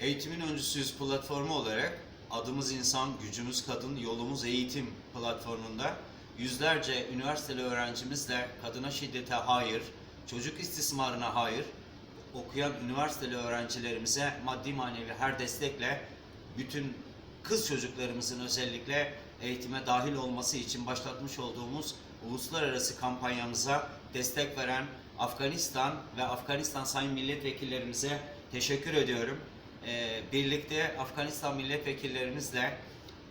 Eğitimin Öncüsüyüz platformu olarak Adımız İnsan, Gücümüz Kadın, Yolumuz Eğitim platformunda yüzlerce üniversiteli öğrencimizle kadına şiddete hayır, çocuk istismarına hayır, okuyan üniversiteli öğrencilerimize maddi manevi her destekle bütün kız çocuklarımızın özellikle eğitime dahil olması için başlatmış olduğumuz uluslararası kampanyamıza destek veren Afganistan ve Afganistan sayın milletvekillerimize teşekkür ediyorum. Ee, birlikte Afganistan milletvekillerimizle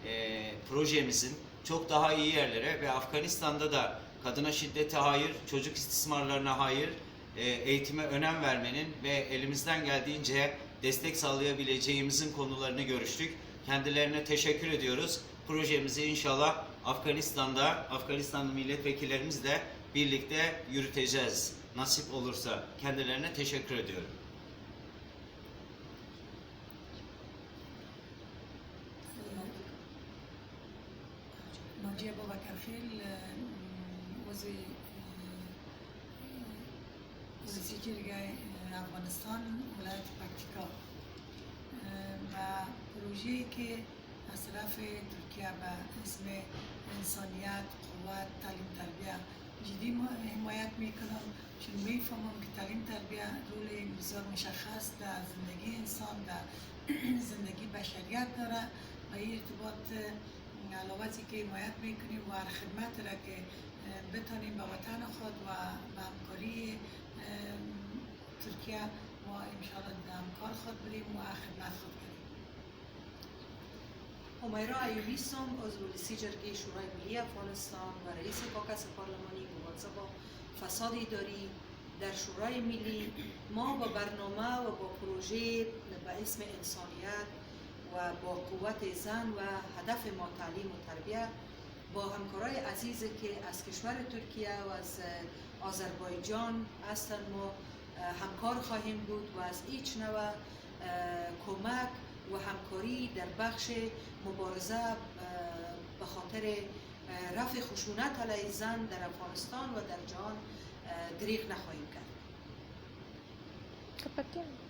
e, projemizin çok daha iyi yerlere ve Afganistan'da da kadına şiddete hayır, çocuk istismarlarına hayır, e, eğitime önem vermenin ve elimizden geldiğince destek sağlayabileceğimizin konularını görüştük. Kendilerine teşekkür ediyoruz. Projemizi inşallah Afganistan'da Afganistanlı milletvekillerimizle birlikte yürüteceğiz. Nasip olursa kendilerine teşekkür ediyorum. ناجیه بابکرخیل وزی وزی جرگه افغانستان ولایت پکتیکا و پروژه‌ای که از طرف ترکیه به اسم انسانیت قوت تعلیم تربیه جدی ما- حمایت می‌کنم چون می‌فهمم که تعلیم تربیه رول بسیار مشخص در زندگی انسان در زندگی بشریت داره و ارتباط علاوه که حمایت می‌کنیم و هر خدمت را که بتانیم به وطن خود و به همکاری ترکیه ما انشاءالله همکار خود بریم و خدمت خود کنیم همیرا ایوبی هستم عضو لیسی شورای ملی افغانستان و رئیس کاکس پارلمانی مبارزه با فساد اداری در شورای ملی. ما با برنامه و با پروژه به اسم انسانیت و با قوت زن و هدف ما تعلیم و تربیت با همکارای عزیز که از کشور ترکیه و از آذربایجان هستند ما همکار خواهیم بود و از هیچ نوع اه، کمک و همکاری در بخش مبارزه اه، به خاطر اه، رفع خشونت علیه زن در افغانستان و در جهان اه، دریغ نخواهیم کرد Compartilha.